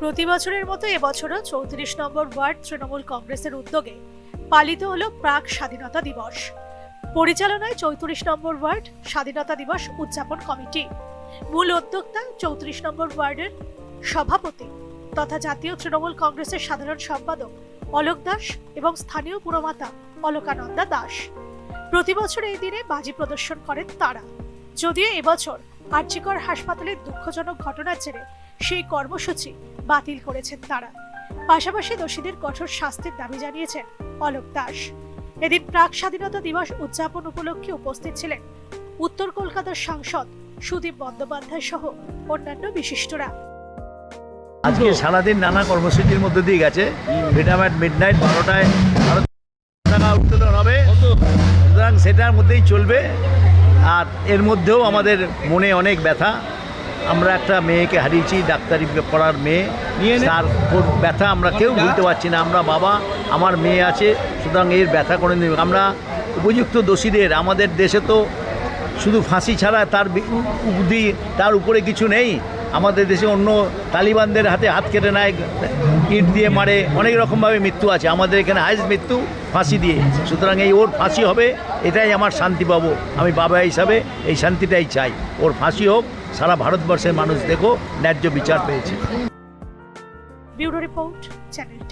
প্রতি বছরের মতো এবছরও চৌত্রিশ নম্বর ওয়ার্ড তৃণমূল কংগ্রেসের উদ্যোগে পালিত হলো প্রাক স্বাধীনতা দিবস। পরিচালনায় চৌত্রিশ নম্বর ওয়ার্ড স্বাধীনতা দিবস উদযাপন কমিটি। মূল উদ্যোক্তা চৌত্রিশ নম্বর ওয়ার্ডের সভাপতি তথা জাতীয় তৃণমূল কংগ্রেসের সাধারণ সম্পাদক অলোক দাস এবং স্থানীয় পুরমাতা অলোকানন্দা দাস। প্রতি বছর এই দিনে বাজি প্রদর্শন করেন তারা। যদিও এবছর আর্যিকর হাসপাতালের দুঃখজনক ঘটনার জেরে সেই কর্মসূচি বাতিল করেছেন তারা। পাশাপাশি দোষীদের কঠোর শাস্তির দাবি জানিয়েছেন অলোক দাস। এদিন প্রাক স্বাধীনতা দিবস উদযাপন উপলক্ষে উপস্থিত ছিলেন উত্তর কলকাতার সাংসদ সুদীপ বন্দ্যোপাধ্যায় সহ অন্যান্য বিশিষ্টরা। আজকে সারাদিন নানা কর্মসূচির মধ্যে দিয়ে গেছে। অ্যাট মিড নাইট বারোটায় পতাকা উত্তোলন হবে। সুতরাং সেটার মধ্যেই চলবে। আর এর মধ্যেও আমাদের মনে অনেক ব্যথা। আমরা একটা মেয়েকে হারিয়েছি ডাক্তারি পড়ার মেয়ে তার কোন ব্যথা আমরা কেউ ভুলতে পারছি না আমরা বাবা আমার মেয়ে আছে সুতরাং এর ব্যথা করে নেব আমরা উপযুক্ত দোষীদের আমাদের দেশে তো শুধু ফাঁসি ছাড়া তার উদি তার উপরে কিছু নেই আমাদের দেশে অন্য তালিবানদের হাতে হাত কেটে নেয়, ইট দিয়ে মারে, অনেক রকমভাবে মৃত্যু আছে। আমাদের এখানে হাইস্ট মৃত্যু, ফাঁসি দিয়ে। সুতরাং এই ওর ফাঁসি হবে, এটাই আমার শান্তি পাবো। আমি বাবা হিসাবে এই শান্তিটাই চাই। ওর ফাঁসি হোক, সারা ভারতবর্ষের মানুষ দেখো, ন্যায্য বিচার পেয়েছে। Bureau report, channel